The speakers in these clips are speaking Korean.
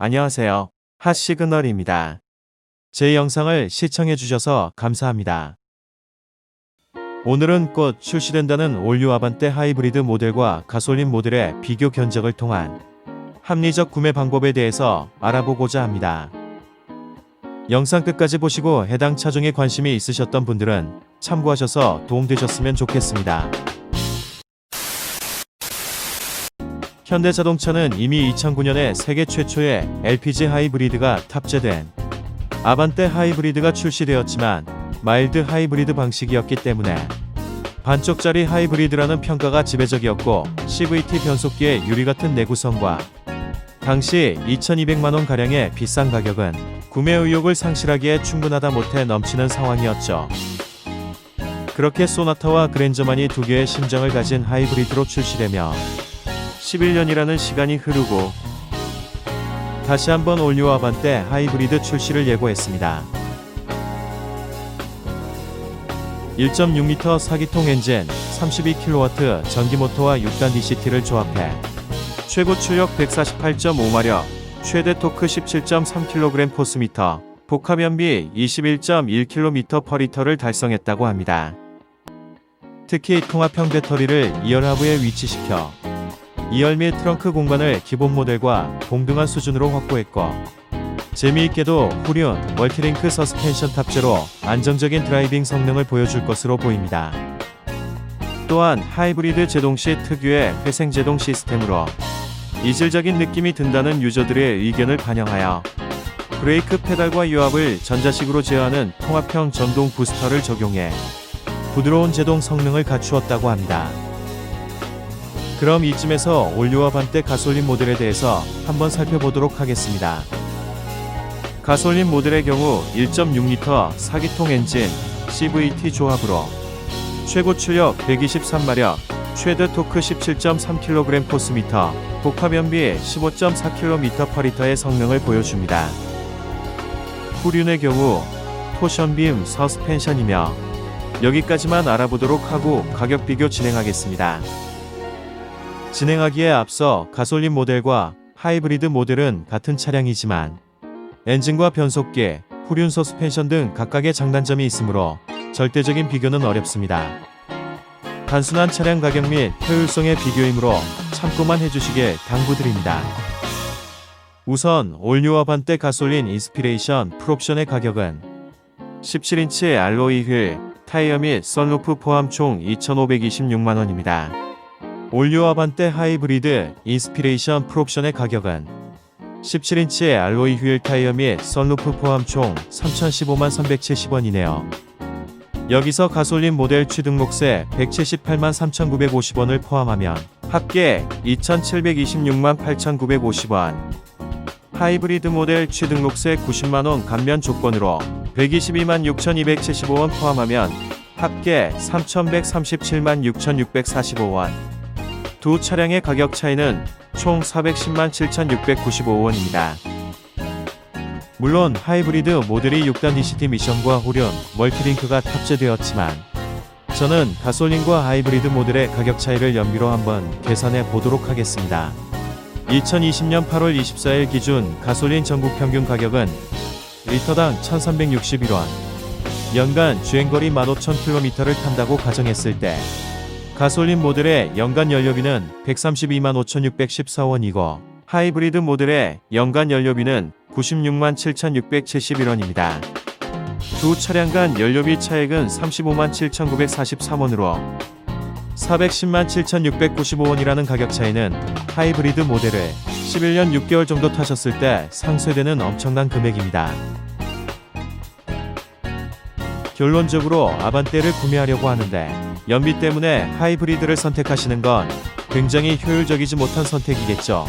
안녕하세요. 핫시그널입니다. 제 영상을 시청해 주셔서 감사합니다. 오늘은 곧 출시된다는 올류 아반떼 하이브리드 모델과 가솔린 모델의 비교 견적을 통한 합리적 구매 방법에 대해서 알아보고자 합니다. 영상 끝까지 보시고 해당 차종에 관심이 있으셨던 분들은 참고하셔서 도움되셨으면 좋겠습니다. 현대자동차는 이미 2009년에 세계 최초의 LPG 하이브리드가 탑재된 아반떼 하이브리드가 출시되었지만 마일드 하이브리드 방식이었기 때문에 반쪽짜리 하이브리드라는 평가가 지배적이었고 CVT 변속기의 유리 같은 내구성과 당시 2200만원 가량의 비싼 가격은 구매 의욕을 상실하기에 충분하다 못해 넘치는 상황이었죠. 그렇게 소나타와 그랜저만이 두 개의 심정을 가진 하이브리드로 출시되며 11년이라는 시간이 흐르고 다시 한번 올리오 아반떼 하이브리드 출시를 예고했습니다. 1.6L 4기통 엔진, 32kW 전기 모터와 6단 DCT를 조합해 최고 출력 148.5마력, 최대 토크 17.3kg 포스미터, 복합 연비 21.1km/L를 달성했다고 합니다. 특히 통합형 배터리를 2열 하부에 위치시켜 2열 및 트렁크 공간을 기본 모델과 동등한 수준으로 확보했고 재미있게도 후륜 멀티링크 서스펜션 탑재로 안정적인 드라이빙 성능을 보여줄 것으로 보입니다. 또한 하이브리드 제동 시 특유의 회생 제동 시스템으로 이질적인 느낌이 든다는 유저들의 의견을 반영하여 브레이크 페달과 유압을 전자식으로 제어하는 통합형 전동 부스터를 적용해 부드러운 제동 성능을 갖추었다고 합니다. 그럼 이쯤에서 올류와 반대 가솔린 모델에 대해서 한번 살펴보도록 하겠습니다. 가솔린 모델의 경우 1.6L 4기통 엔진 CVT 조합으로 최고 출력 123마력, 최대 토크 17.3kg 포스미터, 복합 연비 15.4km/L의 성능을 보여줍니다. 후륜의 경우 토션빔 서스펜션이며 여기까지만 알아보도록 하고 가격 비교 진행하겠습니다. 진행하기에 앞서 가솔린 모델과 하이브리드 모델은 같은 차량이지만 엔진과 변속기, 후륜 서스펜션 등 각각의 장단점이 있으므로 절대적인 비교는 어렵습니다. 단순한 차량 가격 및 효율성의 비교이므로 참고만 해주시길 당부드립니다. 우선 올뉴어 반대 가솔린 인스피레이션 풀옵션의 가격은 17인치 알로이 휠, 타이어 및 썬루프 포함 총 2,526만원입니다. 올뉴 아반떼 하이브리드 인스피레이션 풀옵션의 가격은 17인치의 알로이 휠 타이어 및 썬루프 포함 총 3,015만 370원이네요. 여기서 가솔린 모델 취등록세 178만 3,950원을 포함하면 합계 2,726만 8,950원. 하이브리드 모델 취등록세 90만원 감면 조건으로 122만 6,275원 포함하면 합계 3,137만 6,645원. 두 차량의 가격 차이는 총 410만 7,695원입니다. 물론 하이브리드 모델이 6단 DCT 미션과 후륜, 멀티링크가 탑재되었지만 저는 가솔린과 하이브리드 모델의 가격 차이를 연비로 한번 계산해 보도록 하겠습니다. 2020년 8월 24일 기준 가솔린 전국 평균 가격은 리터당 1361원, 연간 주행거리 15,000km를 탄다고 가정했을 때 가솔린 모델의 연간 연료비는 132만 5,614원이고 하이브리드 모델의 연간 연료비는 96만 7,671원입니다. 두 차량 간 연료비 차액은 35만 7,943원으로 410만 7,695원이라는 가격 차이는 하이브리드 모델을 11년 6개월 정도 타셨을 때 상쇄되는 엄청난 금액입니다. 결론적으로 아반떼를 구매하려고 하는데 연비 때문에 하이브리드를 선택하시는 건 굉장히 효율적이지 못한 선택이겠죠.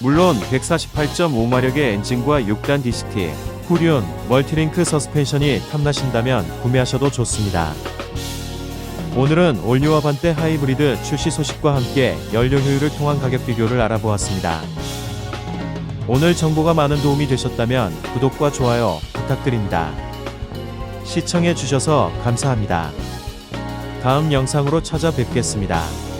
물론 148.5마력의 엔진과 6단 DCT, 후륜, 멀티링크 서스펜션이 탐나신다면 구매하셔도 좋습니다. 오늘은 올뉴와 반떼 하이브리드 출시 소식과 함께 연료 효율을 통한 가격 비교를 알아보았습니다. 오늘 정보가 많은 도움이 되셨다면 구독과 좋아요 부탁드립니다. 시청해 주셔서 감사합니다. 다음 영상으로 찾아뵙겠습니다.